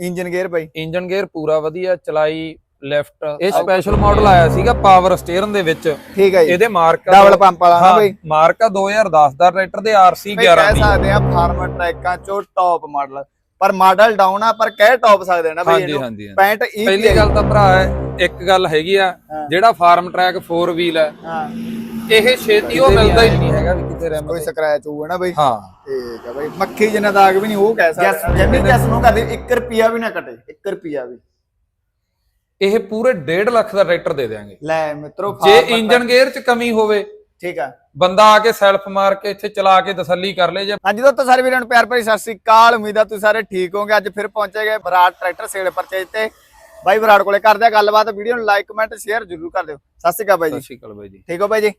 Engine gear ਬਾਈ। Engine gear ਪੂਰਾ ਵਧੀਆ ਚਲਾਈ ਲੈਫਟ ਇਹ ਸਪੈਸ਼ਲ ਮਾਡਲ ਆਇਆ ਸੀਗਾ ਪਾਵਰ ਸਟੀਅਰਿੰਗ ਦੇ ਵਿੱਚ। ਠੀਕ ਹੈ ਜੀ। ਇਹਦੇ ਮਾਰਕਾ ਡਬਲ ਪੰਪ ਵਾਲਾ ਨਾ ਬਾਈ। ਮਾਰਕਾ 2010 ਦਾ ਟਰੈਕਟਰ ਦੇ ਆਰਸੀ ਬਈ 11 ਕਹਿ ਸਕਦੇ ਆ ਫਾਰਮਰ ਟਰੈਕਾਂ ਚੋਂ ਟੌਪ ਮਾਡਲ ਪਰ ਮਾਡਲ ਡਾਊਨ ਆ ਪਰ ਕਹਿ ਟੌਪ ਸਕਦੇ ਆ ਨਾ ਬਈ ਇਹਨੂੰ। ਹਾਂਜੀ ਹਾਂਜੀ। 65 ਈ ਪਹਿਲੀ ਗੱਲ ਤਾਂ ਭਰਾ ਹੈ ਇੱਕ ਗੱਲ ਹੈਗੀ ਆ ਹਾਂ। ਜਿਹੜਾ ਫਾਰਮ ਟਰੈਕ 4 ਵੀਲ ਹੈ। ਹਾਂ। ਇਹ ਛੇਤੀ ਉਹ ਮਿਲਦਾ ਹੀ ਨਹੀਂ ਹੈਗਾ ਵੀ ਕਿਤੇ ਰਹਿ ਕੋਈ ਸਕ੍ਰੈਚ ਹੋਊਗਾ ਨਾ ਬਈ। ਹਾਂ। ਠੀਕ ਹੈ ਬਈ। ਮੱਖੀ ਜਿੰਨਾ ਦਾਗ ਵੀ ਨਹੀਂ ਉਹ ਕਹਿ ਸਕਦੇ। ਜੰਮੀ ਜਸ ਨੂੰ ਕਰਦੇ 1 ਰੁਪਿਆ ਵੀ ਨਾ ਕਟੇ 1 ਰੁਪਿਆ ਵੀ। ਇਹ ਪੂਰੇ 1.5 ਲੱਖ ਦਾ ਟਰੈਕਟਰ ਦੇ ਦੇਾਂਗੇ ਲੈ ਮਿੱਤਰੋ ਜੇ ਇੰਜਨ ਗੇਅਰ 'ਚ ਕਮੀ ਹੋਵੇ ਠੀਕ ਆ। ਬੰਦਾ ਆ ਕੇ ਸੈਲਫ ਮਾਰ ਕੇ ਇੱਥੇ ਚਲਾ ਕੇ ਤਸੱਲੀ ਕਰ ਲੇ ਜੇ। ਹਾਂਜੀ ਦੋਸਤੋ ਸਾਰੇ ਵੀਰਾਂ ਨੂੰ ਪਿਆਰ ਭਰੀ ਸਤਿ ਸ੍ਰੀ ਅਕਾਲ। ਉਮੀਦ ਆ ਤੁਸੀਂ ਸਾਰੇ ਠੀਕ ਹੋਵੋਗੇ। ਅੱਜ ਫਿਰ ਪਹੁੰਚੇ ਗਏ ਬਰਾੜ ਟਰੈਕਟਰ ਸੇਲ ਪਰਚੇਜ ਤੇ। ਬਾਈ ਬਰਾੜ ਕੋਲੇ ਕਰਦੇ ਆ ਗੱਲਬਾਤ। ਵੀਡੀਓ ਨੂੰ ਲਾਈਕ ਕਮੈਂਟ ਸ਼ੇਅਰ ਜ਼ਰੂਰ ਕਰ ਦਿਓ। ਸਤਿ ਸ੍ਰੀ ਅਕਾਲ ਬਾਈ ਸਤਿ ਜੀ ਸ਼੍ਰੀ ਅਕਾਲ ਬਾਈ ਜੀ। ਠੀਕ ਹੋ ਬਾਈ ਜੀ?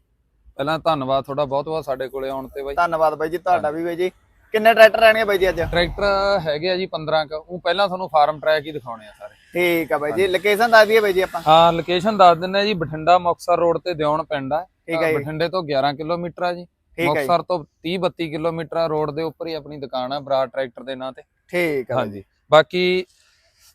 ਪਹਿਲਾਂ ਧੰਨਵਾਦ ਤੁਹਾਡਾ ਬਹੁਤ ਬਹੁਤ ਸਾਡੇ ਕੋਲੇ ਆਉਣ ਤੇ ਬਾਈ। ਧੰਨਵਾਦ ਬਾਈ ਜੀ ਤੁਹਾਡਾ ਵੀ ਬਾਈ ਜੀ। ਕਿੰਨੇ ਟਰੈਕਟਰ ਰਹਿਣਗੇ ਬਾਈ ਜੀ ਅੱਜ? ਟਰੈਕਟਰ ਹੈਗੇ ਆ ਜੀ 15 ਕ। ਉਹ ਪਹਿਲਾਂ ਤੁਹਾਨੂੰ ਫਾਰਮ ਟਰੈਕ ਹੀ ਦਿਖਾਉਣੇ ਆ ਸਾਰੇ। ਠੀਕ ਆ ਬਾਈ ਜੀ ਲੋਕੇਸ਼ਨ ਦੱਸ ਦਈਏ ਬਾਈ ਜੀ ਆਪਾਂ। ਹਾਂ ਲੋਕੇਸ਼ਨ ਦੱਸ ਦਿੰਨੇ ਆ ਜੀ ਬਠਿੰਡਾ ਮੁਕਤਸਰ ਰੋਡ ਤੇ ਦਿਉਣ ਪਿੰਡ ਆ। ਬਠਿੰਡੇ ਤੋਂ 11 ਕਿਲੋਮੀਟਰ ਆ ਜੀ। ਮੁਕਤਸਰ ਤੋਂ 30 32 ਕਿਲੋਮੀਟਰ ਆ ਰੋਡ ਦੇ ਉੱਪਰ ਹੀ ਆਪਣੀ ਦੁਕਾਨ ਆ ਬਰਾੜ ਟਰੈਕਟਰ ਦੇ ਨਾਂ ਤੇ। ਠੀਕ ਆ ਹਾਂਜੀ। ਬਾਕੀ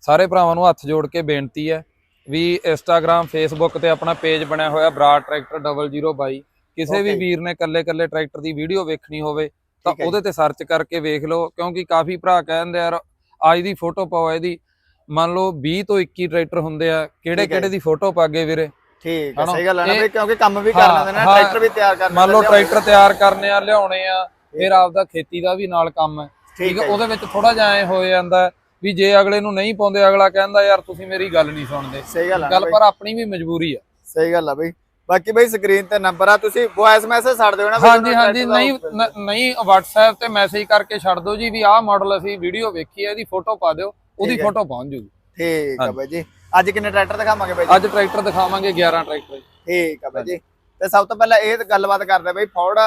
ਸਾਰੇ ਭਰਾਵਾਂ ਨੂੰ ਹੱਥ ਜੋੜ ਕੇ ਬੇਨਤੀ ਹੈ ਵੀ ਇੰਸਟਾਗ੍ਰam ਫੇਸਬੁੱਕ ਤੇ ਆਪਣਾ ਪੇਜ ਬਣਿਆ ਹੋਇਆ ਬਰਾੜ ਟਰੈਕਟਰ 002 ਕਿਸੇ ਵੀ. ਵੀਰ ਨੇ ਕੱਲੇ ਕੱਲੇ ਟਰੈਕਟਰ ਦੀ ਵੀਡੀਓ ਵੇਖਣੀ ਹੋਵੇ ਤਾਂ ਹੈ। ਉਹਦੇ ਤੇ ਸਰਚ ਕਰਕੇ ਵੇਖ ਲਓ ਕਿਉਂਕਿ ਕਾਫੀ ਭਰਾ ਕਹਿੰਦੇ ਯਾਰ ਅੱਜ ਦੀ ਫੋਟੋ ਪਾਓ ਇਹਦੀ ਮੰਨ ਲਓ 20 ਤੋਂ 21 ਟਰੈਕਟਰ ਹੁੰਦੇ ਆ ਕਿਹੜੇ ਹੈ ਕਿਹੜੇ ਦੀ ਫੋਟੋ ਪਾਗੇ ਵੀਰੇ ਠੀਕ ਹਨਾ? ਸਹੀ ਗੱਲ ਹੈ ਨਾ ਕਿਉਂਕਿ ਕੰਮ ਵੀ ਕਰ ਹਾਂ, ਲੈਂਦੇ ਨੇ ਹਾਂ। ਟਰੈਕਟਰ ਵੀ ਤਿਆਰ ਕਰ ਮੰਨ ਲਓ। ਟਰੈਕਟਰ ਤਿਆਰ ਕਰਨੇ ਆ ਲਿਆਉਣੇ ਆ ਫਿਰ ਆਪਦਾ ਖੇਤੀ ਦਾ ਵੀ ਨਾਲ ਕੰਮ ਹੈ ਠੀਕ ਹੈ ਹੈ। ਉਹਦੇ ਵਿੱਚ ਥੋੜਾ ਜਿਹਾ ਐ ਹੋ ਜਾਂਦਾ ਹੈ ਵੀ ਜੇ ਅਗਲੇ ਨੂੰ ਨਹੀਂ ਪਾਉਂਦੇ ਅਗਲਾ ਕਹਿੰਦਾ ਯਾਰ ਤੁਸੀਂ ਮੇਰੀ ਗੱਲ ਨਹੀਂ ਸੁਣਦੇ ਸਹੀ ਗੱਲ ਹੈ ਗੱਲ ਪਰ ਆਪਣੀ ਵੀ ਮਜਬੂਰੀ ਆ ਸਹੀ ਗੱਲ ਆ ਬਈ ਬਾਕੀ ਬਈ ਸਕਰੀਨ ਤੇ ਨੰਬਰ ਆ ਤੁਸੀਂ ਵੌਇਸ ਮੈਸੇਜ ਛੱਡ ਦਿਓ ਨਾ ਹਾਂਜੀ ਹਾਂਜੀ ਨਹੀਂ ਨਹੀਂ। WhatsApp ਤੇ ਮੈਸੇਜ ਕਰਕੇ ਛੱਡ ਦਿਓ ਜੀ ਵੀ ਆਹ ਮਾਡਲ ਅਸੀਂ ਵੀਡੀਓ ਵੇਖੀ ਹੈ ਇਹਦੀ ਫੋਟੋ ਪਾ ਦਿਓ ਉਹਦੀ ਹੈ। ਫੋਟੋ ਪਹੁੰਚ ਜੂਗੀ ਠੀਕ ਆ। ਬਾਈ ਜੀ। ਅੱਜ ਕਿੰਨੇ ਟਰੈਕਟਰ ਦਿਖਾਵਾਂਗੇ ਬਾਈ ਜੀ? ਅੱਜ ਟਰੈਕਟਰ ਦਿਖਾਵਾਂਗੇ 11 ਟਰੈਕਟਰ ਠੀਕ ਆ ਬਾਈ ਜੀ। ਤੇ ਸਭ ਤੋਂ ਪਹਿਲਾਂ ਇਹ ਗੱਲਬਾਤ ਕਰਦੇ ਬਈ ਫੋਰਡ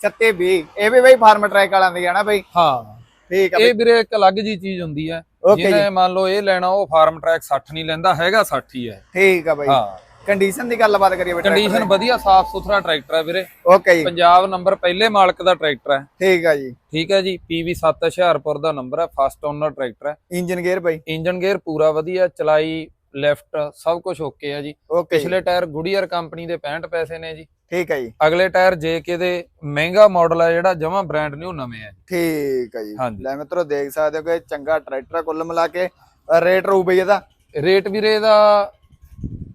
3620 ਇਹ ਵੀ ਬਈ ਫਾਰਮ ਟਰੈਕ ਵਾਲਿਆਂ ਦੀ ਆ ਨਾ ਬਈ? ਹਾਂ। ਠੀਕ ਆ ਇਹ ਵੀਰੇ ਇੱਕ ਅਲੱਗ ਜੀ ਚੀਜ਼ ਹੁੰਦੀ ਹੈ ਜਿਹਨੇ ਮੰਨ ਲਓ ਇਹ ਲੈਣਾ ਉਹ ਫਾਰਮ ਟਰੈਕ 60 ਨਹੀਂ ਲੈਂਦਾ ਹੈਗਾ 60 ਹੀ ਹੈ ਠੀਕ ਆ ਬਾਈ। ਹਾਂ। ਕੰਡੀਸ਼ਨ ਦੀ ਗੱਲਬਾਤ ਕਰੀਏ ਬਈ ਕੰਡੀਸ਼ਨ ਵਧੀਆ ਸਾਫ਼ ਸੁਥਰਾ ਟਰੈਕਟਰ ਹੈ ਵੀਰੇ। ਓਕੇ ਜੀ। ਪੰਜਾਬ ਨੰਬਰ ਪਹਿਲੇ ਮਾਲਕ ਦਾ ਟਰੈਕਟਰ ਹੈ ਠੀਕ ਆ ਜੀ। ਠੀਕ ਹੈ ਜੀ PV 7 ਹੁਸ਼ਿਆਰਪੁਰ ਦਾ ਨੰਬਰ ਹੈ ਫਸਟ ਓਨਰ ਟਰੈਕਟਰ ਹੈ ਇੰਜਨ ਗੇਅਰ ਬਾਈ। ਇੰਜਨ ਗੇਅਰ ਪੂਰਾ ਵਧੀਆ ਚਲਾਈ ਲੈਫਟ ਸਭ ਕੁਝ ਓਕੇ ਆ ਜੀ। ਪਿਛਲੇ ਟਾਇਰ ਗੁਡੀਅਰ ਕੰਪਨੀ ਦੇ 65 ਪੈਸੇ ਨੇ ਜੀ। ਠੀਕ ਆ ਜੀ। ਅਗਲੇ ਟਾਇਰ JK ਦੇ ਮਹਿੰਗਾ ਮਾਡਲ ਹੈ ਜਿਹੜਾ ਜਮਾ ਬ੍ਰਾਂਡ ਨਿਊ ਨਵੇਂ ਆ ਠੀਕ ਆ ਜੀ। ਲੈ ਮਿੱਤਰੋ ਦੇਖ ਸਕਦੇ ਹੋ ਕਿ ਚੰਗਾ ਟਰੈਕਟਰ ਆ ਕੁੱਲ ਮਿਲਾ ਕੇ। ਰੇਟ ਰੂ ਬਈ ਇਹਦਾ। ਰੇਟ ਵੀਰੇ ਦਾ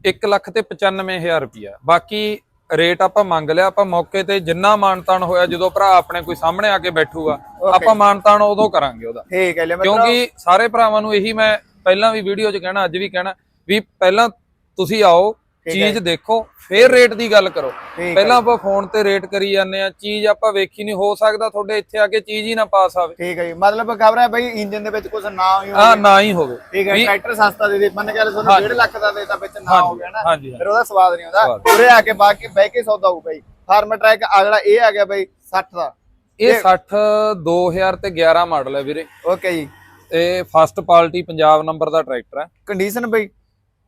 1 ਲੱਖ ਤੇ 95000 ਰੁਪਿਆ ਬਾਕੀ ਰੇਟ ਆਪਾਂ ਮੰਗ ਲਿਆ ਆਪਾਂ ਮੌਕੇ ਤੇ ਜਿੰਨਾ ਮਾਨਤਾਨ ਹੋਇਆ ਜਦੋਂ ਭਰਾ ਆਪਣੇ ਕੋਈ ਸਾਹਮਣੇ ਆ ਕੇ ਬੈਠੂਗਾ ਆਪਾਂ ਮਾਨਤਾਨ ਉਦੋਂ ਕਰਾਂਗੇ ਉਹਦਾ। ਠੀਕ ਹੈ ਲੈ ਮਿੱਤਰੋ ਕਿਉਂਕਿ ਸਾਰੇ ਭਰਾਵਾਂ ਨੂੰ ਇਹੀ ਮੈਂ ਪਹਿਲਾਂ ਵੀ ਵੀਡੀਓ 'ਚ ਕਹਿਣਾ ਅੱਜ ਵੀ ਕਹਿਣਾ ਵੀ ਪਹਿਲਾਂ ਤੁਸੀਂ ਆਓ ਚੀਜ਼ ਦੇਖੋ ਫਿਰ ਰੇਟ ਦੀ ਗੱਲ ਕਰੋ। ਪਹਿਲਾਂ ਆਪਾਂ ਫੋਨ ਤੇ ਰੇਟ ਕਰੀ ਜਾਂਦੇ ਆ ਚੀਜ਼ ਆਪਾਂ ਵੇਖੀ ਨਹੀਂ ਹੋ ਸਕਦਾ ਤੁਹਾਡੇ ਇੱਥੇ ਆ ਕੇ ਚੀਜ਼ ਹੀ ਨਾ ਪਾਸ ਆਵੇ। ਠੀਕ ਹੈ ਜੀ। ਮਤਲਬ ਖਬਰ ਹੈ ਬਈ ਇੰਜਨ ਦੇ ਵਿੱਚ ਕੁਝ ਨਾ ਹੀ ਹੋਵੇ। ਨਾ ਹੀ ਹੋਵੇ। ਠੀਕ ਹੈ ਟਰੈਕਟਰ ਸਸਤਾ ਦੇ ਦੇ। ਮੰਨ ਕੇ ਤੁਹਾਨੂੰ 1.5 ਲੱਖ ਦਾ ਦੇ ਤਾਂ ਵਿੱਚ ਨਾ ਹੋ ਗਿਆ ਨਾ ਫਿਰ ਉਹਦਾ ਸਵਾਦ ਨਹੀਂ ਆਉਂਦਾ। ਉਰੇ ਆ ਕੇ ਬਾਕੀ ਬਹਿ ਕੇ ਸੌਦਾ ਹੋਊ ਬਈ। ਫਾਰਮ ਟਰੈਕ ਅਗਲਾ ਇਹ ਆ ਗਿਆ ਬਈ 60 ਦਾ। ਇਹ 60 2000 ਤੇ 11 ਮਾਡਲ ਹੈ ਵੀਰੇ। ਓਕੇ ਜੀ। ਇਹ ਫਸਟ ਪਾਰਟੀ ਪੰਜਾਬ ਨੰਬਰ ਦਾ ਟਰੈਕਟਰ ਹੈ। ਕੰਡੀਸ਼ਨ ਬਈ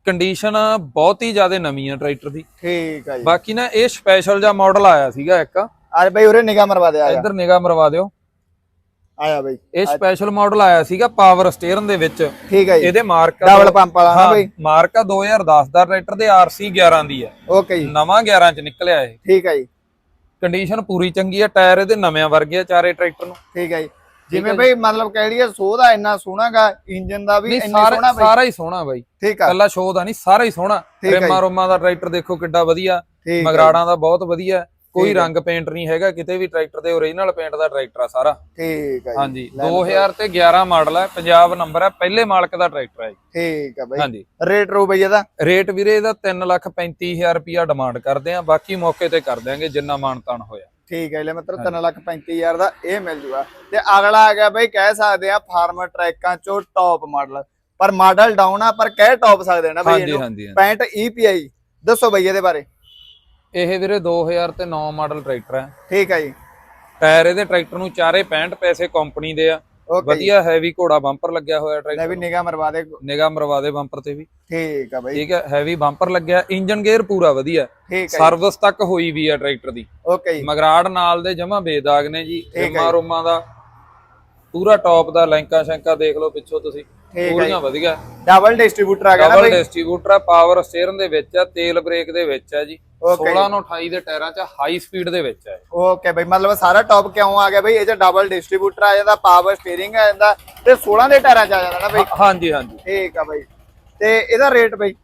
ਕੰਡੀਸ਼ਨ ਬਹੁਤ ਹੀ ਜ਼ਿਆਦਾ ਨਵੀਂ ਹੈ ਟਰੈਕਟਰ ਦੀ। ਠੀਕ ਹੈ ਜੀ। ਬਾਕੀ ਨਾ ਇਹ ਸਪੈਸ਼ਲ ਜਿਹਾ ਮਾਡਲ ਆਇਆ ਸੀਗਾ ਇੱਕ। ਆ ਬਈ ਉਰੇ ਨਿਗਾਹ ਮਰਵਾ ਦੇ ਆਇਆ ਇੱਧਰ ਨਿਗਾਹ ਮਰਵਾ ਦਿਓ। ਆਇਆ ਬਈ। ਇਹ ਸਪੈਸ਼ਲ ਮਾਡਲ ਆਇਆ ਸੀਗਾ ਪਾਵਰ ਸਟੀਅਰਿੰਗ ਦੇ ਵਿੱਚ। ਠੀਕ ਹੈ ਜੀ। ਇਹਦੇ ਮਾਰਕਾ ਡਬਲ ਪੰਪ ਵਾਲਾ ਨਾ ਬਈ। ਮਾਰਕਾ 2010 ਦਾ ਟਰੈਕਟਰ ਦੇ ਆਰਸੀ 11 ਦੀ ਹੈ ਓਕੇ ਜੀ। ਨਵਾਂ 11 ਚ ਨਿਕਲਿਆ ਇਹ। ਠੀਕ ਹੈ ਜੀ। ਕੰਡੀਸ਼ਨ ਪੂਰੀ ਚੰਗੀ ਹੈ ਟਾਇਰ ਇਹਦੇ ਨਵੇਂ ਵਰਗੇ ਆ ਚਾਰੇ ਟਰੈਕਟਰ ਨੂੰ। ਠੀਕ ਹੈ ਜੀ। ਜਿਵੇਂ ਬਈ ਮਤਲਬ ਕਹਿ ਲਈਏ ਸੋਹ ਦਾ ਇੰਨਾ ਸੋਹਣਾਗਾ ਇੰਜਨ ਦਾ ਵੀ ਇੰਨਾ ਸੋਹਣਾ ਬਈ। ਸਾਰਾ ਹੀ ਸੋਹਣਾ ਬਾਈ। ਠੀਕ ਆ। ਕੱਲਾ ਸ਼ੋਅ ਦਾ ਨਹੀਂ ਸਾਰਾ ਹੀ ਸੋਹਣਾ। ਰੇਮਾ ਰੋਮਾ ਦਾ ਟਰੈਕਟਰ ਦੇਖੋ ਕਿੱਡਾ ਵਧੀਆ ਮਗਰਾੜਾਂ ਦਾ ਬਹੁਤ ਵਧੀਆ। ਕੋਈ। ਰੰਗ ਪੇਂਟ ਨਹੀਂ ਹੈਗਾ ਕਿਤੇ ਵੀ ਟਰੈਕਟਰ ਦੇ ਓਰੀਜਨਲ ਪੇਂਟ ਦਾ ਟਰੈਕਟਰ ਆ ਸਾਰਾ। ਠੀਕ ਹੈ ਜੀ। ਹਾਂਜੀ 2000 ਤੇ 11 ਮਾਡਲ ਹੈ ਪੰਜਾਬ ਨੰਬਰ ਹੈ ਪਹਿਲੇ ਮਾਲਕ ਦਾ ਟਰੈਕਟਰ ਹੈ ਠੀਕ ਹੈ ਬਈ। ਹਾਂਜੀ। ਰੇਟ ਰੂ ਬਈ ਇਹਦਾ? ਰੇਟ ਵੀਰੇ ਇਹਦਾ 335000 ਰੁਪਿਆ ਡਿਮਾਂਡ ਕਰਦੇ ਆ ਬਾਕੀ ਮੌਕੇ ਤੇ ਕਰ ਦਿਆਂਗੇ ਜਿੰਨਾ ਮਾਨਤਾਨ ਹੋਇਆ। ਠੀਕ ਹੈ ਲੈ ਮਤਲਬ 335000 ਦਾ ਇਹ ਮਿਲ ਜੂਗਾ। ਤੇ ਅਗਲਾ ਆ ਗਿਆ ਬਈ ਕਹਿ ਸਕਦੇ ਆ ਫਾਰਮਰ ਟਰੈਕਾਂ ਚੋਂ ਟੌਪ ਮਾਡਲ ਪਰ ਮਾਡਲ ਡਾਊਨ ਆ ਪਰ ਕਹਿ ਟੌਪ ਸਕਦੇ ਨਾ ਬਈ ਇਹਨੂੰ। ਹਾਂਜੀ ਹਾਂਜੀ। 65 EPI ਦੱਸੋ ਬਈ ਇਹਦੇ ਬਾਰੇ। ਇਹ ਵੀਰੇ 2000 ਤੇ 9 ਮਾਡਲ ਟਰੈਕਟਰ ਹੈ। ਠੀਕ ਹੈ ਜੀ। ਟਾਇਰ ਇਹਦੇ ਟਰੈਕਟਰ ਨੂੰ ਚਾਰੇ 65 ਪੈਸੇ ਕੰਪਨੀ ਦੇ ਆ। ਵਧੀਆ ਹੈਵੀ ਘੋੜਾ ਬੰਪਰ ਲੱਗਿਆ ਹੋਇਆ ਲੈ ਟਰੈਕਟਰ ਵੀ ਨਿਗਾਹ ਮਰਵਾ ਦੇ। ਨਿਗਾਹ ਮਰਵਾ ਦੇ ਬੰਪਰ ਤੇ ਵੀ। ਠੀਕ ਆ ਬਈ। ਠੀਕ ਹੈ ਹੈਵੀ ਬੰਪਰ ਲੱਗਿਆ ਇੰਜਨ ਗੇਅਰ ਪੂਰਾ ਵਧੀਆ। ਸਰਵਿਸ ਤੱਕ ਹੋਈ ਵੀ ਆ ਟਰੈਕਟਰ ਦੀ। ਓਕੇ ਜੀ। ਮਗਰਾੜ ਨਾਲ ਦੇ ਜਮਾ ਬੇਦਾਗ ਨੇ ਜੀ ਰਿਮਾ ਰੋਮਾ ਦਾ। ਪੂਰਾ ਟੌਪ ਦਾ ਲੈਂਕਾ ਸ਼ੈਂਕਾ ਦੇਖ ਲਓ ਪਿੱਛੋਂ ਤੁਸੀਂ। ਪੂਰੀਆਂ ਵਧੀਆ। ਡਬਲ ਡਿਸਟ੍ਰੀਬਿਊਟਰ ਆ ਗਿਆ ਨਾ ਡਬਲ ਬਈ। ਡਿਸਟ੍ਰੀਬਿਊਟਰ ਆ ਪਾਵਰ ਸਟੀਅਰਿੰਗ ਦੇ ਵਿੱਚ ਆ ਤੇਲ ਬ੍ਰੇਕ ਦੇ ਵਿੱਚ ਆ ਜੀ। 16 ਨੂੰ 28 ਦੇ ਟਾਇਰਾਂ 'ਚ ਹਾਈ ਸਪੀਡ ਦੇ ਵਿੱਚ ਇਹ। ਓਕੇ ਬਈ ਮਤਲਬ ਸਾਰਾ ਟੌਪ ਕਿਉਂ ਆ ਗਿਆ ਬਈ? ਇਹ ਚ ਡਬਲ ਡਿਸਟ੍ਰੀਬਿਊਟਰ ਆ ਜਾਂਦਾ ਪਾਵਰ ਸਟੀਅਰਿੰਗ ਆ ਜਾਂਦਾ ਤੇ 16 ਦੇ ਟਾਇਰਾਂ ਚ ਆ ਜਾਂਦਾ ਨਾ ਬਈ? ਹਾਂ- ਹਾਂਜੀ ਹਾਂਜੀ। ਠੀਕ ਆ ਬਈ। ਤੇ ਇਹਦਾ ਰੇਟ ਬਈ?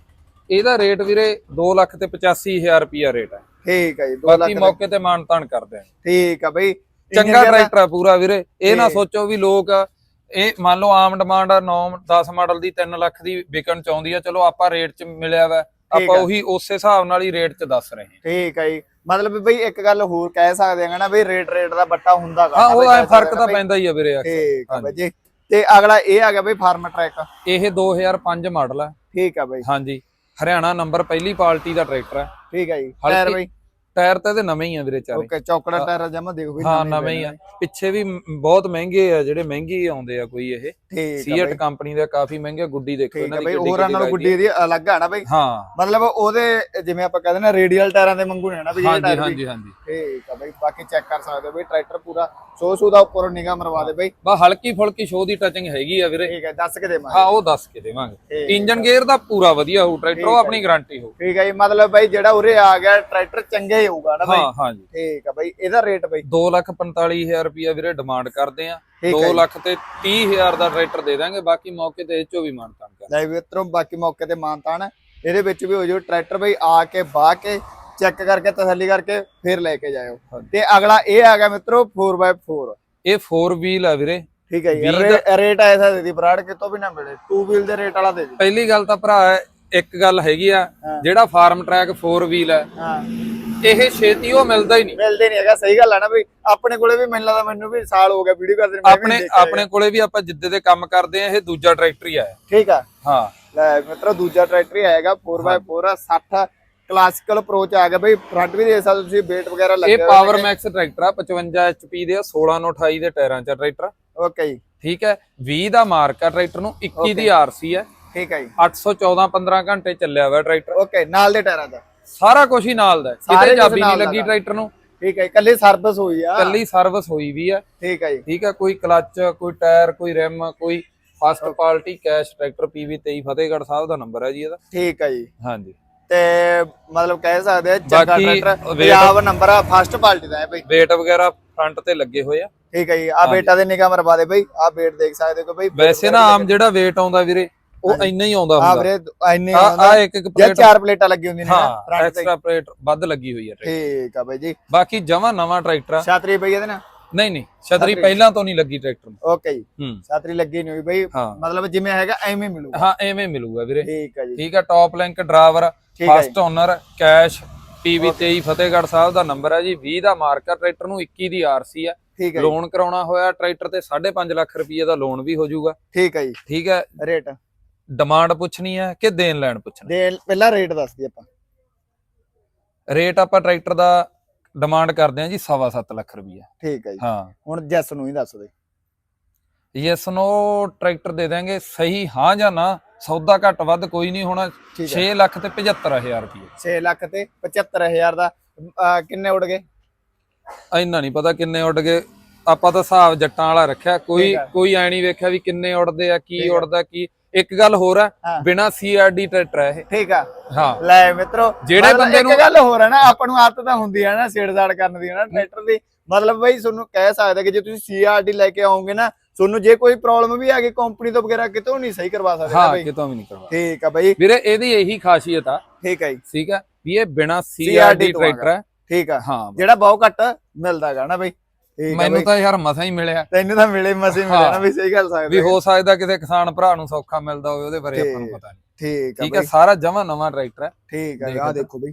ਇਹਦਾ ਰੇਟ ਵੀਰੇ 2 ਲੱਖ ਤੇ 85000 ਰੁਪਿਆ ਰੇਟ ਹੈ। ਠੀਕ ਆ ਜੀ 2 ਬਾਕੀ ਲੱਖ ਮੌਕੇ ਤੇ ਮਾਨਤਾਨ ਕਰਦੇ ਆ ਠੀਕ ਆ ਬਈ। ਚੰਗਾ ਟਰੈਕਟਰ ਆ ਪੂਰਾ ਵੀਰੇ। ਇਹ ਨਾ ਸੋਚੋ ਵੀ ਲੋਕ ਇਹ ਮੰਨ ਲਓ ਆਮ ਡਿਮਾਂਡ ਆ 9 10 ਮਾਡਲ ਦੀ 3 ਲੱਖ ਦੀ ਵਿਕਣ ਚ ਆਉਂਦੀ ਆ ਚਲੋ ਆਪਾਂ ਰੇਟ ਚ ਮਿਲਿਆ ਵਾ। ਆਪਾਂ। ਉਹੀ ਉਸੇ ਹਿਸਾਬ ਨਾਲ ਹੀ ਰੇਟ ਚ ਦੱਸ ਰਹੇ ਹਾਂ। ਠੀਕ ਆ ਜੀ। ਮਤਲਬ ਬਈ ਇੱਕ ਗੱਲ ਹੋਰ ਕਹਿ ਸਕਦੇ ਹਾਂ ਨਾ ਬਈ ਰੇਟ ਰੇਟ ਦਾ ਬੱਟਾ ਹੁੰਦਾ ਗਾ। ਹਾਂ ਉਹ ਐ ਫ਼ਰਕ ਤਾਂ। ਪੈਂਦਾ ਹੀ ਆ ਵੀਰੇ। ਠੀਕ ਬਈ ਜੀ। ਤੇ ਅਗਲਾ ਇਹ ਆ ਗਿਆ ਬਈ ਫਾਰਮ ਟਰੈਕ। ਇਹ 2005 ਮਾਡਲ ਆ। ਠੀਕ ਆ ਬਈ। ਹਾਂਜੀ। ਹਰਿਆਣਾ ਨੰਬਰ ਪਹਿਲੀ ਪਾਰਟੀ ਦਾ ਟਰੈਕਟਰ ਆ। ਠੀਕ ਆ ਜੀ। ਟਾਇਰ ਬਈ। ਟਾਇਰ ਤਾਂ ਇਹਦੇ ਨਵੇਂ ਹੀ ਆ ਵੀਰੇ ਚਾਰੇ। ਓਕੇ ਚੌਕੜਾ ਟਾਇਰ ਜਮਾ ਦੇਖੋ ਬਈ ਹਾਂ ਨਵੇਂ ਹੀ ਆ। ਪਿੱਛੇ ਵੀ ਬਹੁਤ ਮਹਿੰਗੇ ਆ ਜਿਹੜੇ ਮਹਿੰਗੇ ਹੀ ਆਉਂਦੇ ਆ ਕੋਈ ਇਹ। ਸੀਐਟ ਕੰਪਨੀ ਦੇ ਕਾਫੀ ਮਹਿੰਗੇ ਗੁੱਡੀ ਦੇਖੋ ਇਹਨਾਂ ਦੀ ਬਈ ਹੋਰਾਂ ਨਾਲੋਂ ਗੁੱਡੀ ਦੀ ਅਲੱਗ ਆ ਨਾ ਬਈ। ਹਾਂ। ਮਤਲਬ ਉਹਦੇ ਜਿਵੇਂ ਆਪਾਂ ਕਹਿੰਦੇ ਨਾ ਰੇਡੀਅਲ ਟਾਇਰਾਂ ਦੇ ਵਾਂਗੂ ਨੇ ਨਾ ਬਈ ਇਹ ਹਾਂਜੀ ਟਾਇਰ ਹਾਂਜੀ ਹਾਂਜੀ। ਠੀਕ ਆ ਬਈ ਬਾਕੀ ਚੈੱਕ ਕਰ ਸਕਦੇ ਹੋ ਬਈ ਟਰੈਕਟਰ ਪੂਰਾ ਸੋ ਸੂ ਦਾ ਉੱਪਰੋਂ ਨਿਗਾਹ ਮਰਵਾ ਦੇ ਬਈ। ਬਾ ਹਲਕੀ ਫੁਲਕੀ ਸ਼ੋਅ ਦੀ ਟੱਚਿੰਗ ਹੈਗੀ ਆ ਵੀਰੇ। ਠੀਕ ਹੈ ਦੱਸ ਕੇ ਦੇ ਹਾਂ ਉਹ ਦੱਸ ਕੇ ਦੇਵਾਂਗੇ। ਇੰਜਨ ਗੇਅਰ ਦਾ ਪੂਰਾ ਵਧੀਆ ਹੋਊ ਟਰੈਕਟਰ ਉਹ ਆਪਣੀ ਗਾਰੰਟੀ ਹੋਊ। ਠੀਕ ਹੈ ਜੀ ਮਤਲਬ ਬਈ ਜਿਹੜਾ ਉਰੇ ਆ ਗਿਆ ਟਰੈਕਟਰ ਚੰਗੇ ਹੀ ਹੋਊਗਾ ਨਾ ਬਈ? ਹਾਂ ਹਾਂਜੀ। ਠੀਕ ਆ ਬਈ ਇਹਦਾ ਰੇਟ ਬਈ? 245000 ਰੁਪਿਆ ਵੀਰੇ ਡਿਮਾਂਡ ਕਰਦੇ ਆ। ਠੀਕ 2 ਲੱਖ ਤੇ 30000 ਦਾ ਟਰੈਕਟਰ ਦੇ ਦਾਂਗੇ ਬਾਕੀ ਮੌਕੇ ਤੇ ਇਹ ਵੀ ਮਾਨਤਾਨ ਕਰ ਲੈ ਵੀ ਮਿੱਤਰੋ ਬਾਕੀ ਮੌਕੇ ਤੇ ਮਾਨਤਾਨ ਹੈ ਇਹਦੇ ਵਿੱਚ ਵੀ ਹੋ ਜਾਓ ਟਰੈਕਟਰ ਬਈ ਆ ਕੇ ਬਾਹ ਕੇ ਚੈੱਕ ਕਰਕੇ ਤਸੱਲੀ ਕਰਕੇ ਫਿਰ ਲੈ ਕੇ ਜਾਇਓ। ਤੇ ਅਗਲਾ ਇਹ ਆ ਗਿਆ ਮਿੱਤਰੋ 4x4 ਇਹ 4 ਵੀਲ ਆ ਵੀਰੇ। ਠੀਕ ਹੈ ਜੀ ਰੇਟ ਐਸਾ ਦੇ ਦੀ ਬਰਾੜ ਕਿਤੋਂ ਵੀ ਨਾ ਮਿਲੇ। 2 ਵੀਲ ਦੇ ਰੇਟ ਵਾਲਾ ਦੇ ਦੀ। ਪਹਿਲੀ ਗੱਲ ਤਾਂ ਭਰਾ ਇੱਕ ਗੱਲ ਹੈਗੀ ਆ ਹਾਂ। ਜਿਹੜਾ ਫਾਰਮ ਟਰੈਕ 4 ਵੀਲ ਹੈ ਹਾਂ। ਇਹ ਛੇਤੀ ਉਹ ਮਿਲਦਾ ਹੀ ਨਹੀਂ। ਮਿਲਦੇ ਨਹੀਂ ਹੈਗਾ ਸਹੀ ਗੱਲ ਆ ਨਾ ਬਈ। ਆਪਣੇ ਕੋਲੇ ਵੀ ਮੈਨੂੰ ਲੱਗਦਾ ਮੈਨੂੰ ਵੀ ਸਾਲ ਹੋ ਗਿਆ ਵੀਡੀਓ ਕਰਦੇ ਨੂੰ, ਆਪਣੇ ਆਪਣੇ ਕੋਲੇ ਵੀ ਆਪਾਂ ਜਿੱਦੇ ਦੇ ਕੰਮ ਕਰਦੇ ਆ ਇਹ ਦੂਜਾ ਟਰੈਕਟਰ ਹੀ ਆਇਆ ਠੀਕ ਆ। ਹਾਂ। ਲੈ ਮਿੱਤਰੋ ਦੂਜਾ ਟਰੈਕਟਰ ਹੀ ਆਏਗਾ 4x4 ਆ 60 ਕਲਾਸਿਕਲ ਅਪਰੋਚ ਆ ਗਿਆ ਬਈ। ਫਰੰਟ ਵੀ ਦੇ ਸਕਦੇ ਤੁਸੀਂ ਵੇਟ ਵਗੈਰਾ ਇਹ ਲੱਗੇ ਪਾਵਰ ਮੈਕਸ ਟਰੈਕਟਰ ਆ 55 HP ਦੇ ਆ 16 ਨੂੰ 28 ਦੇ ਟਾਇਰਾਂ 'ਚ ਟਰੈਕਟਰ ਓਕੇ ਜੀ। ਠੀਕ ਹੈ। 20 ਦਾ ਮਾਰਕ ਆ ਟਰੈਕਟਰ ਨੂੰ 21 ਦੀ ਆਰਸੀ ਹੈ ਠੀਕ ਹੈ ਜੀ। 814 15 ਘੰਟੇ ਚੱਲਿਆ ਹੋਇਆ ਟਰੈਕਟਰ ਓਕੇ ਨਾਲ ਦੇ ਟਾਇਰਾਂ ਦਾ। ਸਾਰਾ ਕੁਝ ਹੀ ਨਾਲ ਦਾ ਹੈ। ਸਾਰੇ ਕਿਤੇ ਕੁਛ ਚਾਬੀ ਨਾਲ ਨਹੀਂ ਦਾ ਲੱਗੀ ਗਾ। ਟਰੈਕਟਰ ਨੂੰ। ਠੀਕ ਹੈ ਜੀ, ਕੱਲੀ ਸਰਵਿਸ ਹੋਈ ਆ। ਕੱਲੀ ਸਰਵਿਸ ਹੋਈ ਵੀ ਹੈ ਠੀਕ ਹੈ ਜੀ। ਠੀਕ ਹੈ ਕੋਈ ਕਲੱਚ ਕੋਈ ਟਾਇਰ ਕੋਈ ਰਿਮ ਕੋਈ first party cash tractor PV 23 Fatehgarh Sahib ਦਾ ਨੰਬਰ ਹੈ ਜੀ ਇਹਦਾ। ਠੀਕ ਹੈ ਜੀ। ਹਾਂਜੀ। ਤੇ ਮਤਲਬ ਕਹਿ ਸਕਦੇ ਆ ਚੰਗਾ ਬਾਕੀ ਟਰੈਕਟਰ weight- ਪੰਜਾਬ ਨੰਬਰ ਆ ਫਸਟ ਪਾਰਟੀ ਦਾ ਹੈ ਬਈ। ਵੇਟ ਵਗੈਰਾ ਫਰੰਟ ਤੇ ਲੱਗੇ ਹੋਏ ਆ। ਠੀਕ ਹੈ ਜੀ ਆ ਬੇਟਾ ਦੇ ਨਿਗਾਹ ਮਰਵਾ ਦੇ ਬਈ। ਆ ਵੇਟ ਦੇਖ ਸਕਦੇ ਹੋ ਬਈ ਵੈਸੇ ਨਾ ਆਮ ਜਿਹੜਾ ਵੇਟ ਆਉਂਦਾ ਵੀਰੇ ਉਹ ਇੰਨਾ ਹੀ ਆਉਂਦਾ ਆ ਹੁੰਦਾ। ਵੀਰੇ ਇੰਨੇ ਆ ਆ ਇੱਕ ਇੱਕ ਪਲੇਟ ਚਾਰ ਪਲੇਟਾਂ ਲੱਗੀ ਹੁੰਦੀਆਂ ਨੇ ਹਾਂ ਐਕਸਟਰਾ ਪਲੇਟ ਵੱਧ ਲੱਗੀ ਹੋਈ ਹੈ ਠੀਕ ਆ ਬਈ ਜੀ। ਬਾਕੀ ਜਮਾ ਨਵਾਂ ਟਰੈਕਟਰ ਆ। ਛਾਤਰੀ ਬਈ ਇਹਦੇ ਨਾਲ? ਨਹੀਂ ਨਹੀਂ ਛਤਰੀ ਪਹਿਲਾਂ ਤੋਂ ਨਹੀਂ ਲੱਗੀ ਟਰੈਕਟਰ ਨੂੰ। ਓਕੇ ਜੀ। ਛਾਤਰੀ ਲੱਗੀ ਨਹੀਂ ਹੋਈ ਬਈ। ਮਤਲਬ ਜਿਵੇਂ ਹੈਗਾ ਐਵੇਂ ਮਿਲੂਗਾ। ਹਾਂ ਐਵੇਂ ਮਿਲੂਗਾ ਵੀਰੇ। ਠੀਕ ਆ ਜੀ। ਠੀਕ ਹੈ top link driver first owner cash PV 23 Fatehgarh Sahib ਦਾ ਨੰਬਰ ਹੈ ਜੀ। 20 ਦਾ ਮਾਰਕਰ ਟਰੈਕਟਰ ਨੂੰ 21 ਦੀ ਆਰਸੀ ਹੈ ਲੋਨ ਕਰਾਉਣਾ ਹੋਇਆ ਟਰੈਕਟਰ ਤੇ 5.5 ਲੱਖ ਰੁਪਏ ਦਾ ਲੋਨ ਵੀ ਹੋ ਜਾਊਗਾ। ਠੀਕ ਹੈ ਜੀ। ਠੀਕ ਹੈ ਰੇਟ। ਡਿਮਾਂਡ ਪੁੱਛਣੀ ਹੈ ਕਿ ਦੇਣ ਲੈਣ ਪੁੱਛਣਾ? ਦੇ ਪਹਿਲਾਂ ਰੇਟ ਦੱਸ ਦੀ ਆਪਾਂ। ਰੇਟ ਆਪਾਂ ਟਰੈਕਟਰ ਦਾ ਡਿਮਾਂਡ ਕਰਦੇ ਹਾਂ ਜੀ 7.5 ਲੱਖ ਰੁਪਏ ਠੀਕ ਹੈ ਜੀ। ਹਾਂ। ਹੁਣ ਜੈਸ ਨੂੰ ਹੀ ਦੱਸ ਦੇ। ਯੈਸ ਨੋ ਟਰੈਕਟਰ ਦੇ ਦਾਂਗੇ ਸਹੀ ਹਾਂ ਜਾਂ ਨਾ ਸੌਦਾ ਘੱਟ ਵੱਧ ਕੋਈ ਨਹੀਂ ਹੋਣਾ ਠੀਕ 6 ਲੱਖ ਤੇ 75000 ਰੁਪਏ 6 ਲੱਖ ਤੇ 75000 ਦਾ ਅਹ, ਕਿੰਨੇ ਉੜ ਗਏ? ਇੰਨਾ ਨਹੀਂ ਪਤਾ ਕਿੰਨੇ ਉੱਡ ਗਏ। ਆਪਾਂ ਤਾਂ ਹਿਸਾਬ ਜੱਟਾਂ ਵਾਲਾ ਰੱਖਿਆ ਕੋਈ ਠੀਕ ਆ। ਕੋਈ ਐ ਨਹੀਂ ਵੇਖਿਆ ਵੀ ਕਿੰਨੇ ਉੱਡਦੇ ਆ ਕੀ ਠੀਕ ਆ। ਉੱਡਦਾ ਕੀ ਇੱਕ ਗੱਲ ਹੋਰ ਆ ਹਾਂ। ਬਿਨਾ ਸੀਆਰਡੀ ਟਰੈਕਟਰ ਹੈ ਇਹ। ਠੀਕ ਆ। ਹਾਂ। ਲੈ ਮਿੱਤਰੋ ਜਿਹੜੇ ਬੰਦੇ ਇੱਕ ਨੂੰ- ਗੱਲ ਹੋਰ ਹੈ ਨਾ ਆਪਾਂ ਨੂੰ ਆਦਤ ਤਾਂ ਹੁੰਦੀ ਹੈ ਨਾ ਛੇੜਛਾੜ ਕਰਨ ਦੀ ਨਾ ਟਰੈਕਟਰ ਦੀ। ਮਤਲਬ ਬਈ ਤੁਹਾਨੂੰ ਕਹਿ ਸਕਦੇ ਕਿ ਜੇ ਤੁਸੀਂ ਸੀਆਰਡੀ ਲੈ ਕੇ ਆਓਗੇ ਨਾ ਤੁਹਾਨੂੰ ਜੇ ਕੋਈ ਪ੍ਰੋਬਲਮ ਵੀ ਆ ਗਈ ਕੰਪਨੀ ਤੋਂ ਵਗੈਰਾ ਕਿਤੋਂ ਨਹੀਂ ਸਹੀ ਕਰਵਾ ਸਕਦੇ ਹਾਂ ਬਈ। ਕਿਤੋਂ ਵੀ ਨਹੀਂ ਕਰਵਾ ਠੀਕ ਆ ਬਈ। ਵੀਰੇ ਇਹਦੀ ਇਹੀ ਖਾਸੀਅਤ ਆ। ਠੀਕ ਹੈ ਜੀ। ਠੀਕ ਆ ਵੀ ਇਹ ਬਿਨਾ ਸੀਆਰਡੀ ਟਰੈਕਟਰ ਹੈ ਠੀਕ ਆ। ਹਾਂ। ਜਿਹੜਾ ਬਹੁਤ ਘੱਟ ਮਿਲਦਾਗਾ ਨਾ ਬਈ। ਠੀਕ ਆ ਮੈਨੂੰ ਬਈ। ਤਾਂ ਯਾਰ ਮਸਾਂ ਹੀ ਮਿਲਿਆ। ਤੈਨੂੰ ਤਾਂ ਮਿਲੇ ਮਸੇ ਮਿਲੇ ਨਾ। ਵੀ ਸਹੀ ਗੱਲ ਵੀ ਸਕਦੇ ਹੋ ਸਕਦਾ ਕਿਸੇ ਕਿਸਾਨ ਭਰਾ ਨੂੰ ਸੌਖਾ ਮਿਲਦਾ ਹੋਵੇ ਉਹਦੇ ਬਾਰੇ ਆਪਾਂ ਨੂੰ। ਪਤਾ ਨਹੀਂ। ਠੀਕ ਆ ਠੀਕ ਹੈ ਬਈ। ਸਾਰਾ ਜਮਾ ਨਵਾਂ ਟਰੈਕਟਰ ਹੈ। ਠੀਕ ਆ ਆ। ਦੇਖੋ ਬਈ।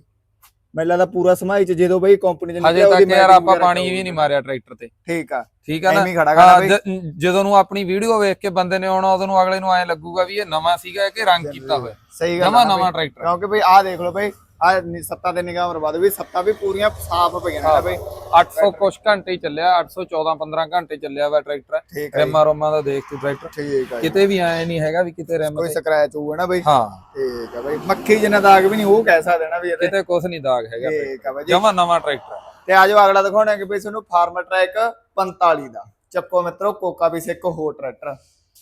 ਮੈਨੂੰ ਲੱਗਦਾ ਪੂਰਾ ਸਮਾਈ ਚ ਜਦੋਂ ਬਈ ਕੰਪਨੀ ਚ ਹਜੇ ਤੱਕ ਯਾਰ ਆਪਾਂ ਪਾਣੀ ਵੀ। ਨਹੀਂ ਮਾਰਿਆ ਟਰੈਕਟਰ ਤੇ। ਠੀਕ ਆ। ਠੀਕ ਆ ਨਾ? ਐਵੇਂ ਹੀ ਖੜਾ ਕਰਨਾ ਹਾਂ, ਬਈ। ਜ- ਜਦੋਂ ਨੂੰ ਆਪਣੀ ਵੀਡੀਓ ਵੇਖ ਕੇ ਬੰਦੇ ਨੇ ਆਉਣਾ ਉਦੋਂ ਨੂੰ ਅਗਲੇ ਨੂੰ ਐ ਲੱਗੂਗਾ ਵੀ ਇਹ ਨਵਾਂ ਸੀਗਾ ਕਿ ਰੰਗ ਕੀਤਾ ਹੋਇਆ। ਸਹੀ ਗੱਲ ਨਵਾਂ ਆ ਨਾ ਨਵਾਂ। ਟਰੈਕਟਰ ਕਿਉਂਕਿ ਬਈ ਆਹ ਦੇਖ ਲਓ ਬਈ ਆ ਸੱਤਾ ਦੇ ਨਿਗਾਹ ਦਿਓ ਵੀ ਸੱਤਾ ਵੀ ਪੂਰੀਆਂ ਸਾਫ਼ ਪਈਆਂ ਨੇ ਨਾ ਬਈ। 800 ਕੁਛ ਘੰਟੇ ਹੀ ਚੱਲਿਆ 814 15 ਘੰਟੇ ਚੱਲਿਆ ਵਾ ਟਰੈਕਟਰ। ਰਿਮਾਂ ਰੋਮਾਂ ਦਾ ਦੇਖ ਤੂੰ ਟਰੈਕਟਰ। ਠੀਕ ਜੀ। ਕਿਤੇ ਵੀ ਐ ਨਹੀਂ ਹੈਗਾ ਵੀ ਕਿਤੇ ਰਿਮ ਕੋਈ ਸਕ੍ਰੈਚ ਹੋਊਗਾ ਨਾ ਬਈ। ਹਾਂ। ਠੀਕ ਆ ਬਈ। ਮੱਖੀ ਜਿੰਨਾ ਦਾਗ ਵੀ ਨਹੀਂ ਉਹ ਕਹਿ ਸਕਦੇ ਨਾ ਵੀ ਇਹਦੇ। ਕਿਤੇ ਕੁਛ ਨਹੀਂ ਦਾਗ ਹੈਗਾ ਠੀਕ ਆ ਬਈ। ਜਮਾ ਨਵਾਂ ਟਰੈਕਟਰ ਤੇ ਆਜੋ ਅਗਲਾ ਦਿਖਾਉਣਾ ਕਿ ਬਈ ਤੁਹਾਨੂੰ ਫਾਰਮਰ ਟਰੈਕ 45 ਦਾ। ਚੱਕੋ ਮਿੱਤਰੋ ਕੋਕਾ ਵੀ ਇੱਕ ਹੋਰ ਟਰੈਕਟਰ।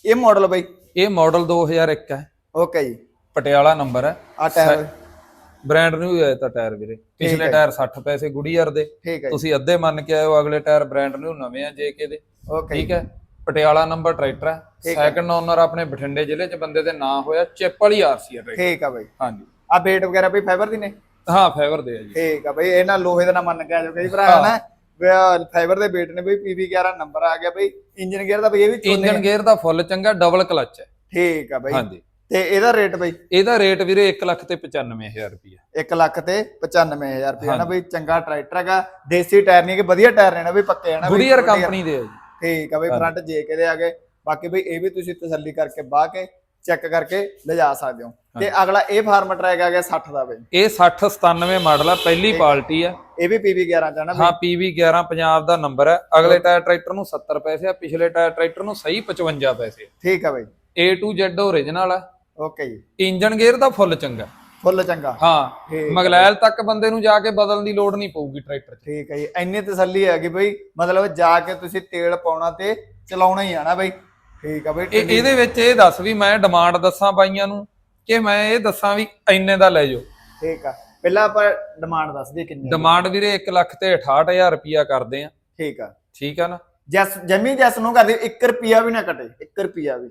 ਇਹ ਮਾਡਲ ਬਈ। ਇਹ ਮਾਡਲ 2001 ਹੈ। ਓਕੇ ਜੀ। ਪਟਿਆਲਾ ਨੰਬਰ ਹੈ। ਆ ਟਾਇਰ ਬ੍ਰਾਂਡ ਨਿਊ ਹੈ ਤਾਂ ਟਾਇਰ ਵੀਰੇ। ਪਿਛਲੇ ਟਾਇਰ 60 ਪੈਸੇ ਗੁੜੀਅਰ ਦੇ। ਠੀਕ ਹੈ ਜੀ। ਤੁਸੀਂ ਅੱਧੇ ਮੰਨ ਕੇ ਆਇਓ ਅਗਲੇ ਟਾਇਰ ਬ੍ਰਾਂਡ ਨਿਊ ਨਵੇਂ ਆ ਜੇਕੇ ਦੇ। ਓਕੇ ਠੀਕ ਹੈ? ਪਟਿਆਲਾ ਨੰਬਰ ਟਰੈਕਟਰ ਹੈ। ਸੈਕੰਡ ਓਨਰ ਆਪਣੇ ਬਠਿੰਡੇ ਜ਼ਿਲ੍ਹੇ ਚ ਬੰਦੇ ਦੇ ਨਾਂ ਹੋਇਆ ਚਿੱਪ ਵਾਲੀ ਆਰਸੀ ਹੈ ਟਰੈਕਟਰ ਠੀਕ ਆ ਬਈ। ਹਾਂਜੀ। ਆ ਬੇਟ ਵਗੈਰਾ ਬਈ ਫਾਈਬਰ ਦੀ ਨੇ? ਹਾਂ ਫੇਵਰ ਦੇ ਆ ਜੀ। ਠੀਕ ਆ ਬਈ ਇਹ ਨਾ ਲੋਹੇ ਦਾ ਨਾ ਮੰਨ ਕੇ ਆ ਜਾਓ ਕਈ ਭਰਾ ਨਾ ਫਾਈਬਰ ਦੇ ਬੇਟ ਨੇ ਬਈ ਪੀਵੀ 11 ਨੰਬਰ ਆ ਗਿਆ ਬਈ। ਇੰਜਨ ਗੇਅਰ ਦਾ ਬਈ ਇਹ ਵੀ ਇੰਜਨ ਗੇਅਰ ਦਾ ਫੁੱਲ ਚੰਗਾ ਡਬਲ ਕਲਚ ਹੈ। ਠੀਕ ਆ ਬਈ। ਹਾਂਜੀ। ਤੇ ਇਹਦਾ ਰੇਟ ਬਈ? ਇਹਦਾ ਰੇਟ ਵੀਰੇ 1 ਲੱਖ ਤੇ 95000 ਰੁਪਏ 1 ਲੱਖ ਤੇ 95000 ਰੁਪਏ ਨਾ ਬਈ ਚੰਗਾ ਟਰੈਕਟਰ ਹੈਗਾ ਦੇਸੀ ਟਾਇਰ ਨਹੀਂ ਕਿ ਵਧੀਆ ਟਾਇਰ ਨੇ ਨਾ ਬਈ ਪੱਕੇ ਹੈ ਨਾ ਬਈ ਗੁੜੀਅਰ ਕੰਪਨੀ ਦੇ ਆ ਜੀ। ਠੀਕ ਆ ਬਈ ਫਰੰਟ ਜੇ ਕੇ ਦੇ ਆ ਗਏ ਬਾਕੀ ਬਈ ਇਹ ਵੀ ਤੁਸੀਂ ਤਸੱਲੀ ਕਰਕੇ ਬਾਹ ਕੇ ਚੈੱਕ ਕਰਕੇ ਲਿਜਾ ਸਕਦੇ ਹੋ। ਤੇ ਅਗਲਾ ਇਹ ਫਾਰਮ ਟਰੈਕ ਆ ਗਿਆ 60 ਦਾ ਬਈ। ਇਹ 60 97 ਮਾਡਲ ਆ ਪਹਿਲੀ ਪਾਰਟੀ ਆ। ਇਹ ਵੀ ਪੀਵੀ 11 ਚ ਆ ਨਾ ਹਾਂ PV 11 ਪੰਜਾਬ ਦਾ ਨੰਬਰ ਹੈ ਅਗਲੇ ਟਾਇਰ ਟਰੈਕਟਰ ਨੂੰ 70 ਪੈਸੇ ਆ ਪਿਛਲੇ ਟਾਇਰ ਟਰੈਕਟਰ ਨੂੰ ਸਹੀ 55 ਪੈਸੇ ਠੀਕ ਆ ਬਈ। A to Z ਓਰੀਜਨਲ ਆ। ਓਕੇ ਜੀ। ਇੰਜਨ ਗੇਅਰ ਦਾ ਫੁੱਲ ਚੰਗਾ। ਫੁੱਲ ਚੰਗਾ। ਹਾਂ ਮਗਲੈਲ ਤੱਕ ਬੰਦੇ ਨੂੰ ਜਾ ਕੇ ਬਦਲਣ ਦੀ ਲੋੜ ਨਹੀਂ ਪਊਗੀ ਟਰੈਕਟਰ 'ਚ। ਠੀਕ ਹੈ ਜੀ। ਇੰਨੀ ਤਸੱਲੀ ਹੈ ਕਿ ਬਈ ਮਤਲਬ ਜਾ ਕੇ ਤੁਸੀਂ ਤੇਲ ਪਾਉਣਾ ਤੇ ਚਲਾਉਣਾ ਹੀ ਆਣਾ ਬਈ। ਠੀਕ ਆ ਬਈ। ਇਹ ਇਹਦੇ ਵਿੱਚ ਇਹ ਦੱਸ ਵੀ ਮੈਂ ਡਿਮਾਂਡ ਦੱਸਾਂ ਬਾਈਆਂ ਨੂੰ ਕਿ ਮੈਂ ਇਹ ਦੱਸਾਂ ਵੀ ਇੰਨੇ ਦਾ ਲੈ ਜਾਓ। ਠੀਕ ਆ। ਪਹਿਲਾਂ ਆਪਾਂ ਡਿਮਾਂਡ ਦੱਸ ਦਈਏ ਕਿੰਨੀ। ਡਿਮਾਂਡ ਵੀਰੇ 1 ਲੱਖ ਤੇ 68000 ਰੁਪਿਆ ਕਰਦੇ ਆ। ਠੀਕ ਆ। ਠੀਕ ਆ ਨਾ? ਜੈਸ ਜਮੀ ਜੈਸ ਨੂੰ ਕਰਦੇ 1 ਰੁਪਿਆ ਵੀ ਨਾ ਕਟੇ 1 ਰੁਪਿਆ ਵੀ।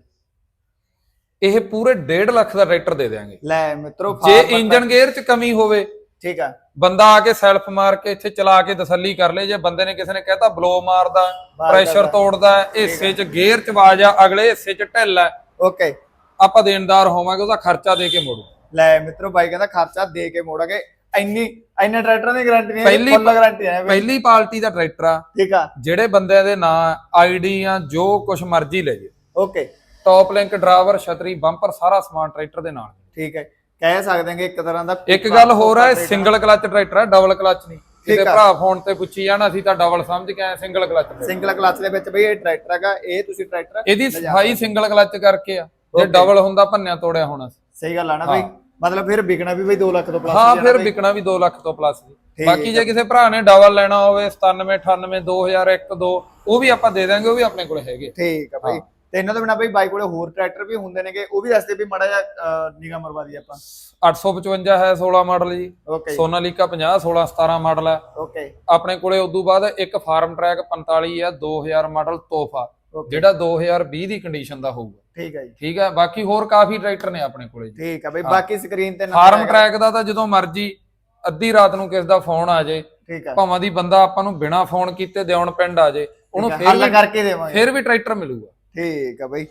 ਇਹ ਪੂਰੇ 1.5 ਲੱਖ ਦਾ ਟਰੈਕਟਰ ਦੇ ਦੇਾਂਗੇ ਲੈ ਮਿੱਤਰੋ ਜੇ ਫਾਰਮ ਇੰਜਨ ਗੇਅਰ 'ਚ ਕਮੀ ਹੋਵੇ ਠੀਕ ਆ। ਬੰਦਾ ਆ ਕੇ ਸੈਲਫ ਮਾਰ ਕੇ ਇੱਥੇ ਚਲਾ ਕੇ ਤਸੱਲੀ ਕਰ ਲੇ ਜੇ ਬੰਦੇ ਨੇ ਕਿਸੇ ਨੇ ਕਹਿਤਾ ਬਲੋ ਮਾਰਦਾ ਪ੍ਰੈਸ਼ਰ ਤੋੜਦਾ ਹਿੱਸੇ 'ਚ ਗੇਅਰ 'ਚ ਆਵਾਜ਼ ਆ ਅਗਲੇ ਹਿੱਸੇ 'ਚ ਢਿੱਲ ਹੈ ਓਕੇ। ਆਪਾਂ ਦੇਣਦਾਰ ਹੋਵਾਂਗੇ ਉਹਦਾ ਖਰਚਾ ਦੇ ਕੇ ਮੋੜੂ। ਲੈ ਮਿੱਤਰੋ ਬਾਈ ਕਹਿੰਦਾ ਖਰਚਾ ਦੇ ਕੇ ਮੋੜਾਂਗੇ। ਇੰਨੀ ਇੰਨੇ ਟਰੈਕਟਰਾਂ ਦੀ ਗਾਰੰਟੀ ਨਹੀਂ ਪਹਿਲੀ- ਫੁੱਲ ਗਾਰੰਟੀ ਹੈ। ਪਹਿਲੀ ਪਾਰਟੀ ਦਾ ਟਰੈਕਟਰ ਆ। ਠੀਕ ਆ। ਜਿਹੜੇ ਬੰਦਿਆਂ ਦੇ ਨਾਂ ਆਈਡੀ ਆ ਜੋ ਕੁਝ ਮਰਜ਼ੀ ਲੈ ਜੇ ਓਕੇ। ਟੌਪ ਲਿੰਕ ਡਰਾਈਵਰ ਛਤਰੀ ਬੰਪਰ ਸਾਰਾ ਸਮਾਨ ਟਰੈਕਟਰ ਦੇ ਨਾਲ। ਠੀਕ ਹੈ ਕਹਿ ਸਕਦੇ ਹਾਂ ਕਿ ਇੱਕ ਤਰ੍ਹਾਂ ਦਾ ਇੱਕ ਗੱਲ ਹੋਰ ਹੈ ਸਿੰਗਲ ਕਲਚ ਟਰੈਕਟਰ ਹੈ ਡਬਲ ਕਲਚ ਨਹੀਂ। ਕਿਤੇ। ਭਰਾ ਫੋਨ ਤੇ ਪੁੱਛੀ ਜਾਣਾ ਅਸੀਂ ਤਾਂ ਡਬਲ ਸਮਝ ਕੇ ਆਏ ਸਿੰਗਲ ਕਲਚ ਸਿੰਗਲ ਕਲਚ ਦੇ ਵਿੱਚ ਬਈ ਇਹ ਟਰੈਕਟਰ ਹੈਗਾ ਇਹ ਤੁਸੀਂ ਟਰੈਕਟਰ ਇਹਦੀ ਸਫ਼ਾਈ ਸਿੰਗਲ ਕਲਚ ਕਰਕੇ ਆ। ਜੇ ਡਬਲ ਹੁੰਦਾ ਭੰਨਿਆ ਤੋੜਿਆ ਹੋਣਾ ਸੀ। ਸਹੀ ਗੱਲ ਆ ਨਾ ਬਈ। ਮਤਲਬ ਫਿਰ ਵਿਕਣਾ ਵੀ ਬਈ 2 ਲੱਖ ਤੋਂ ਪਲੱਸ ਹਾਂ ਫਿਰ ਵਿਕਣਾ ਵੀ 2 ਲੱਖ ਤੋਂ ਪਲੱਸ ਸੀ। ਬਾਕੀ ਜੇ ਕਿਸੇ ਭਰਾ ਨੇ ਡਬਲ ਲੈਣਾ ਹੋਵੇ 97 98 2001 2 ਉਹ ਵੀ ਆਪਾਂ ਦੇ ਦਾਂਗੇ ਉਹ ਵੀ ਆਪਣੇ ਕੋਲ ਹੈਗੇ ਠੀਕ ਆ ਬਈ। ਤੇ ਇਹਨਾਂ ਤੋਂ ਬਿਨਾ ਬਈ ਬਾਈ ਕੋਲੇ ਹੋਰ ਟਰੈਕਟਰ ਵੀ ਹੁੰਦੇ ਨੇਗੇ ਉਹ ਵੀ ਦੱਸਦੇ ਵੀ ਮੜਾ ਜਿਹਾ ਨਿਗਾਹ ਮਰਵਾ ਦੀ ਆਪਾਂ। 855 ਹੈ 16 ਮਾਡਲ ਜੀ। ਓਕੇ ਸੋਨਾਲੀਕਾ 50 16 17 ਮਾਡਲ ਹੈ। ਓਕੇ ਆਪਣੇ ਕੋਲੇ ਉਦੋਂ ਬਾਅਦ ਇੱਕ ਫਾਰਮ ਟਰੈਕ 45 ਆ 2000 ਮਾਡਲ ਤੋਹਫਾ। ਜਿਹੜਾ 2020 ਦੀ ਕੰਡੀਸ਼ਨ ਦਾ ਹੋਊਗਾ। ਠੀਕ ਹੈ ਜੀ। ਠੀਕ ਹੈ ਬਾਕੀ ਹੋਰ ਕਾਫੀ ਟਰੈਕਟਰ ਨੇ ਆਪਣੇ ਕੋਲੇ ਜੀ। ਠੀਕ ਆ ਬਈ ਬਾਕੀ ਸਕਰੀਨ ਤੇ ਫਾਰਮ ਟਰੈਕ ਦਾ ਤਾਂ ਜਦੋਂ ਮਰਜ਼ੀ ਅੱਧੀ ਰਾਤ ਨੂੰ ਕਿਸ ਦਾ ਫੋਨ ਆ ਜੇ ਠੀਕ ਆ। ਭਾਵਾਂ ਦੀ ਬੰਦਾ ਆਪਾਂ ਨੂੰ ਬਿਨਾ ਫੋਨ ਕੀਤੇ ਦਿਉਣ ਪਿੰਡ ਆ ਜੇ ਉਹਨੂੰ ਫਿਰ ਹੱਲ ਵੀ ਕਰਕੇ ਦੇਵਾਂਗੇ। ਫਿਰ ਵੀ ਟਰੈਕਟਰ ਮਿਲੂਗਾ। ਠੀਕ ਆ ਬਈ।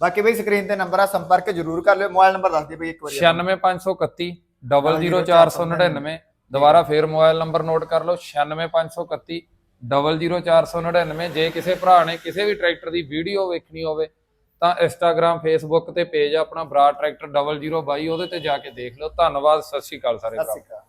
ਬਾਕੀ ਬਈ ਸਕਰੀਨ ਤੇ ਨੰਬਰ ਆ ਸੰਪਰਕ ਜ਼ਰੂਰ ਕਰ ਲਿਓ। ਮੋਬਾਈਲ ਨੰਬਰ ਦੱਸ ਦਿਓ ਬਈ ਇੱਕ ਵਾਰੀ 96531 00499 ਦੁਬਾਰਾ ਫੇਰ ਮੋਬਾਈਲ ਨੰਬਰ ਨੋਟ ਕਰ ਲਓ। 96531 00499 ਜੇ ਕਿਸੇ ਭਰਾ ਨੇ ਕਿਸੇ ਵੀ ਟਰੈਕਟਰ ਦੀ ਵੀਡੀਓ ਵੇਖਣੀ ਹੋਵੇ ਤਾਂ ਇੰਸਟਾਗ੍ਰam ਫੇਸਬੁੱਕ ਤੇ ਪੇਜ ਆਪਣਾ। ਬਰਾ ਟਰੈਕਟਰ 002 ਉਹਦੇ ਤੇ ਜਾ ਕੇ ਦੇਖ ਲਓ। ਧੰਨਵਾਦ ਸਤਿ ਸ਼੍ਰੀ ਅਕਾਲ ਸਾਰੇ ਸਤਿ ਭਰਾ ਸ਼੍ਰੀ ਅਕਾਲ।